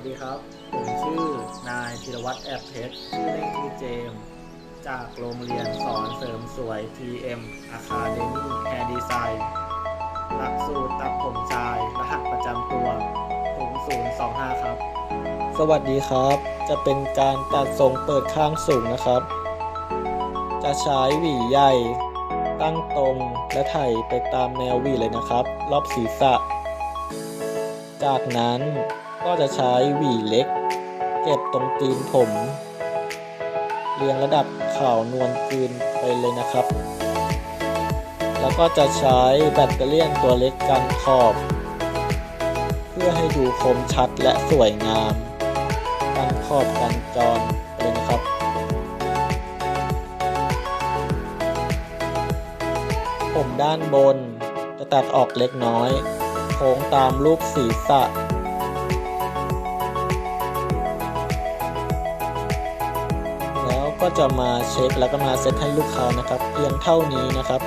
วัสดีครับ ผมชื่อนายธีรวัตรแอบเพชรชื่อเล่นคือเจม จากโรงเรียนสอนเสริมสวย TM Academy Hair Design หลักสูตรตัดผมชาย รหัสประจำตัว0025 ครับ สวัสดีครับ จะเป็นการตัดทรงเปิดข้างสูงนะครับ จะใช้หวีใหญ่ ตั้งตรงและไถไปตามแนวหวีเลยนะครับ รอบศีรษะ จากนั้น ก็จะใช้หวีเล็ก เก็บตรงตีนผม เรียงระดับขาวนวลคืนไปเลยนะครับ แล้วก็จะใช้แบตเตอรี่ตัวเล็กกันขอบ เพื่อให้ดูคมชัดและสวยงามกันขอบกันจรเลยนะครับผมด้านบนจะตัดออกเล็กน้อย โค้งตามรูปศีรษะ ก็จะมาเช็คแล้วก็มาเซตให้ลูกค้านะครับเพียงเท่านี้นะครับ